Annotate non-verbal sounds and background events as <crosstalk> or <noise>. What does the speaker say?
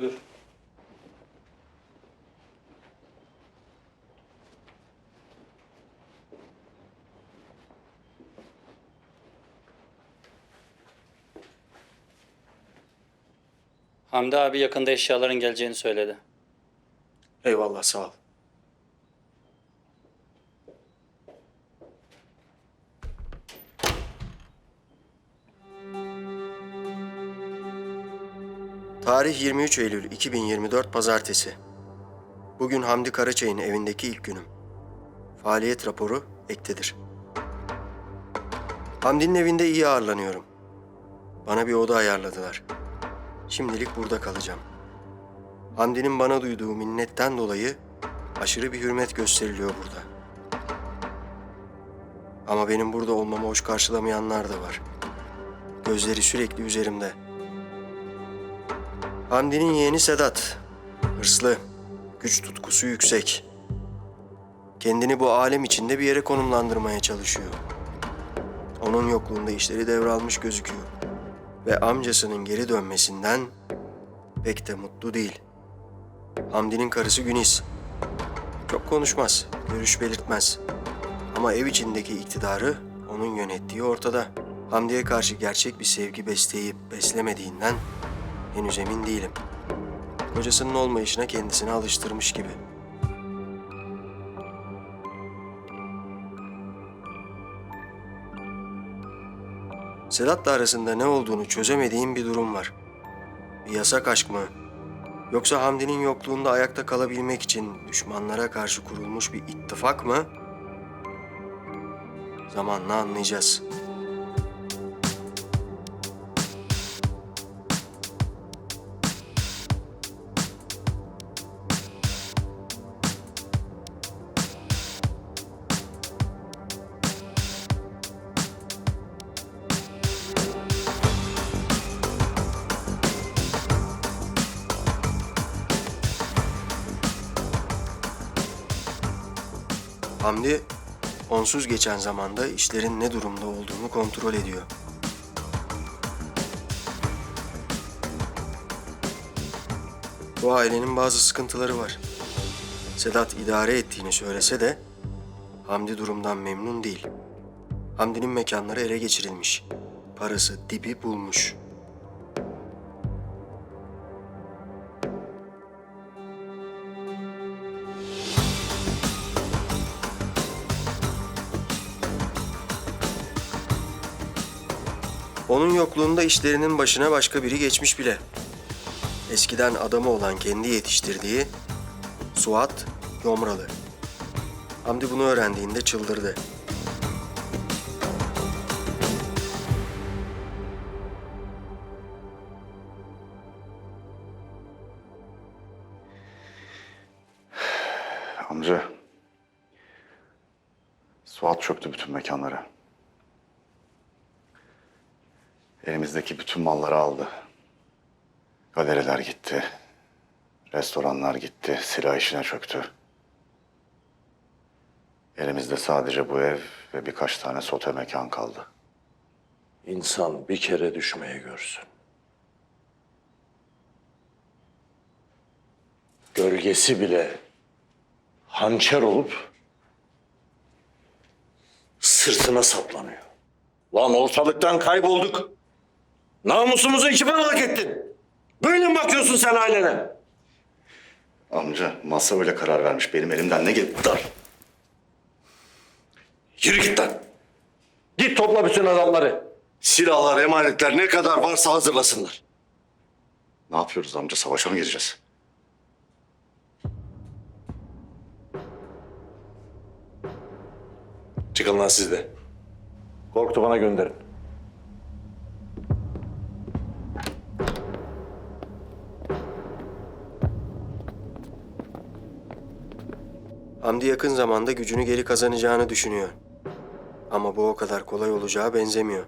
Buyur. Hamdi abi yakında eşyaların geleceğini söyledi. Eyvallah sağ ol. Tarih 23 Eylül 2024 Pazartesi. Bugün Hamdi Karaçay'ın evindeki ilk günüm. Faaliyet raporu ektedir. Hamdi'nin evinde iyi ağırlanıyorum. Bana bir oda ayarladılar. Şimdilik burada kalacağım. Hamdi'nin bana duyduğu minnetten dolayı aşırı bir hürmet gösteriliyor burada. Ama benim burada olmamı hoş karşılamayanlar da var. Gözleri sürekli üzerimde. Hamdi'nin yeğeni Sedat. Hırslı, güç tutkusu yüksek. Kendini bu alem içinde bir yere konumlandırmaya çalışıyor. Onun yokluğunda işleri devralmış gözüküyor. Ve amcasının geri dönmesinden pek de mutlu değil. Hamdi'nin karısı Güniz. Çok konuşmaz, görüş belirtmez. Ama ev içindeki iktidarı onun yönettiği ortada. Hamdi'ye karşı gerçek bir sevgi besleyip beslemediğinden henüz emin değilim. Kocasının olmayışına kendisini alıştırmış gibi. Sedat'la arasında ne olduğunu çözemediğim bir durum var. Bir yasak aşk mı? Yoksa Hamdi'nin yokluğunda ayakta kalabilmek için düşmanlara karşı kurulmuş bir ittifak mı? Zamanla anlayacağız. Hamdi onsuz geçen zamanda işlerin ne durumda olduğunu kontrol ediyor. Bu ailenin bazı sıkıntıları var. Sedat idare ettiğini söylese de Hamdi durumdan memnun değil. Hamdi'nin mekanları ele geçirilmiş. Parası dibi bulmuş. Onun yokluğunda işlerinin başına başka biri geçmiş bile. Eskiden adamı olan kendi yetiştirdiği Suat Yomralı. Hamdi bunu öğrendiğinde çıldırdı. <sighs> Amca. Suat çöktü bütün mekanlara. Elimizdeki bütün malları aldı. Galeriler gitti. Restoranlar gitti. Silah işine çöktü. Elimizde sadece bu ev ve birkaç tane sote mekan kaldı. İnsan bir kere düşmeye görsün. Gölgesi bile hançer olup sırtına saplanıyor. Lan ortalıktan kaybolduk. Namusumuzu iki paralık ettin. Böyle mi bakıyorsun sen ailene? Amca masa öyle karar vermiş. Benim elimden ne geldi? Dar. Yürü git lan. Git topla bütün adamları. Silahlar, emanetler ne kadar varsa hazırlasınlar. Ne yapıyoruz amca? Savaşa mı gireceğiz? Çıkın lan siz de. Korktu bana gönderin. Hamdi yakın zamanda gücünü geri kazanacağını düşünüyor. Ama bu o kadar kolay olacağı benzemiyor.